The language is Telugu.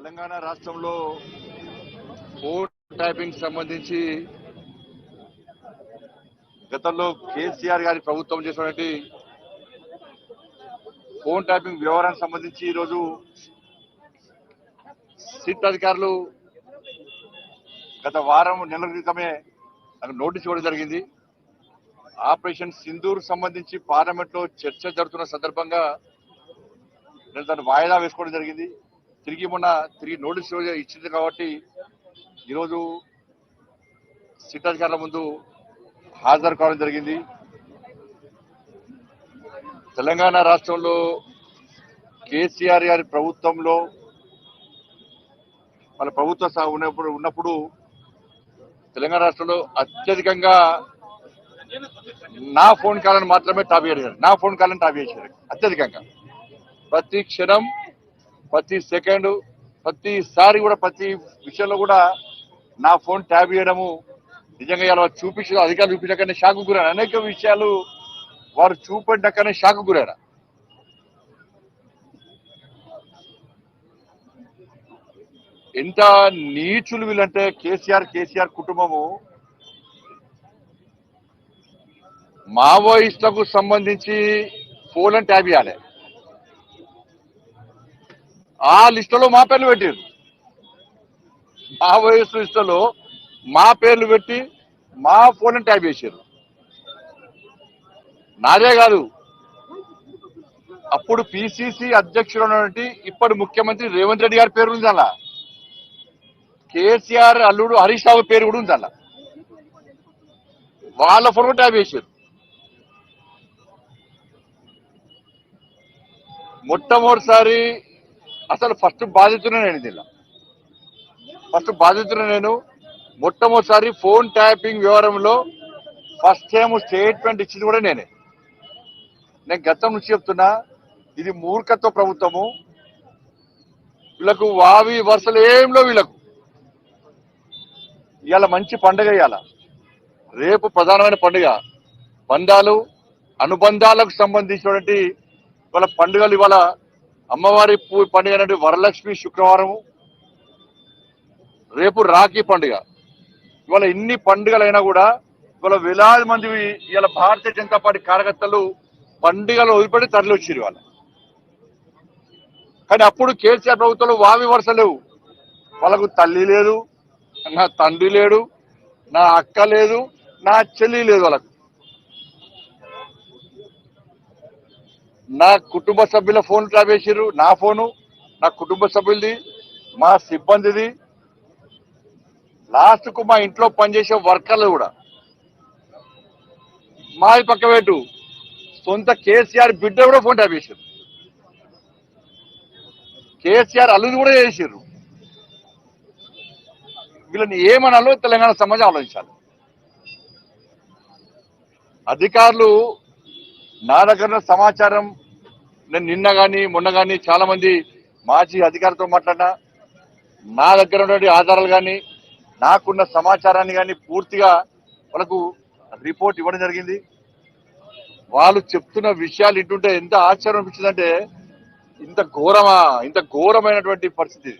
తెలంగాణ రాష్ట్రంలో ఫోన్ టైపింగ్ సంబంధించి గతంలో కేసీఆర్ గారి ప్రభుత్వం చేసినటువంటి ఫోన్ ట్యాపింగ్ వ్యవహారానికి సంబంధించి ఈరోజు సిట్ అధికారులు గత వారం నెల క్రితమే నాకు నోటీస్ ఇవ్వడం జరిగింది. ఆపరేషన్ సింధూర్ సంబంధించి పార్లమెంట్లో చర్చ జరుగుతున్న సందర్భంగా నేను దాన్ని వాయిదా వేసుకోవడం జరిగింది. తిరిగి మొన్న తిరిగి నోటీస్ ఇచ్చింది కాబట్టి ఈరోజు సిట్ అధికారుల ముందు హాజరు కావడం జరిగింది. తెలంగాణ రాష్ట్రంలో కేసీఆర్ గారి ప్రభుత్వంలో వాళ్ళ ప్రభుత్వ ఉన్నప్పుడు ఉన్నప్పుడు తెలంగాణ రాష్ట్రంలో అత్యధికంగా నా ఫోన్ కాలను మాత్రమే టాప్ చేశారు. నా ఫోన్ కాలను టాప్ చేశారు అత్యధికంగా. ప్రతి క్షణం ప్రతి సెకండ్ ప్రతిసారి కూడా ప్రతి విషయంలో కూడా నా ఫోన్ ట్యాబ్ చేయడము నిజంగా ఇలా చూపించిన అధికారులు చూపించకనే షాకు గురాను అనేక విషయాలు వారు చూపెట్టాకనే షాకు గురారు ఎంత నీచులు వీళ్ళంటే కేసీఆర్ కేసీఆర్ కుటుంబము మావోయిస్టులకు సంబంధించి ఫోన్ ట్యాబ్ చేయాలి. ఆ లిస్టులో మా పేర్లు పెట్టారు మావోయిస్టు లిస్టులో మా పేర్లు పెట్టి మా ఫోన్ ట్యాప్ చేశారు నాదే కాదు అప్పుడు పిసిసి అధ్యక్షుడు ఉన్నటువంటి ఇప్పటి ముఖ్యమంత్రి రేవంత్ రెడ్డి గారి పేరు ఉంది అలా కేసీఆర్ అల్లుడు హరీష్ రావు పేరు కూడా ఉంది అలా వాళ్ళ ఫోన్ ట్యాప్ చేశారు మొట్టమొదటిసారి అసలు ఫస్ట్ బాధితుడే నేను దీనిలో ఫస్ట్ బాధితుడు నేను. మొట్టమొదటిసారి ఫోన్ ట్యాపింగ్ వ్యవహారంలో ఫస్ట్ టైం స్టేట్మెంట్ ఇచ్చింది కూడా నేనే. నేను గతం నుంచి చెప్తున్నా ఇది మూర్ఖత్వ ప్రభుత్వము. వీళ్ళకు వావి వరుసలు ఏంలో వీళ్ళకు. ఇవాళ మంచి పండుగ ఇవాళ. రేపు ప్రధానమైన పండుగ. బంధాలు అనుబంధాలకు సంబంధించినటువంటి ఇవాళ పండుగలు ఇవాళ అమ్మవారి పూ- పండుగ అనేది వరలక్ష్మి శుక్రవారము. రేపు రాఖీ పండుగ. ఇవాళ ఇన్ని పండుగలైనా కూడా ఇవాళ వేలాది మంది ఇవాళ భారతీయ జనతా పార్టీ కార్యకర్తలు పండుగలు వదిలిపెట్టి తరలి వచ్చారు ఇవాళ. కానీ అప్పుడు కేసీఆర్ ప్రభుత్వంలో వావి వరుస లేవు. వాళ్ళకు తల్లి లేదు నా తండ్రి లేడు నా అక్క లేదు నా చెల్లి లేదు వాళ్ళకు. నా కుటుంబ సభ్యుల ఫోన్ ట్రాప్ చేసిర్రు. నా ఫోను నా కుటుంబ సభ్యులది మా సిబ్బందిది. లాస్ట్కు మా ఇంట్లో పనిచేసే వర్కర్లు కూడా. మాది పక్క పెట్టు. సొంత కేసీఆర్ బిడ్డ కూడా ఫోన్ ట్యాప్ చేశారు కేసీఆర్ అల్లుది కూడా చేశారు వీళ్ళని ఏమనాలో తెలంగాణ సమాజం ఆలోచించాలి. అధికారులు నా దగ్గర ఉన్న సమాచారం నేను నిన్న కానీ మొన్న కానీ చాలా మంది మాజీ అధికారితో మాట్లాడినా నా దగ్గర ఉన్నటువంటి ఆధారాలు కానీ నాకున్న సమాచారాన్ని కానీ పూర్తిగా వాళ్ళకు రిపోర్ట్ ఇవ్వడం జరిగింది. వాళ్ళు చెప్తున్న విషయాలు ఇంటుంటే ఎంత ఆశ్చర్యం అనిపించిందంటే ఇంత ఘోరమా ఇంత ఘోరమైనటువంటి పరిస్థితి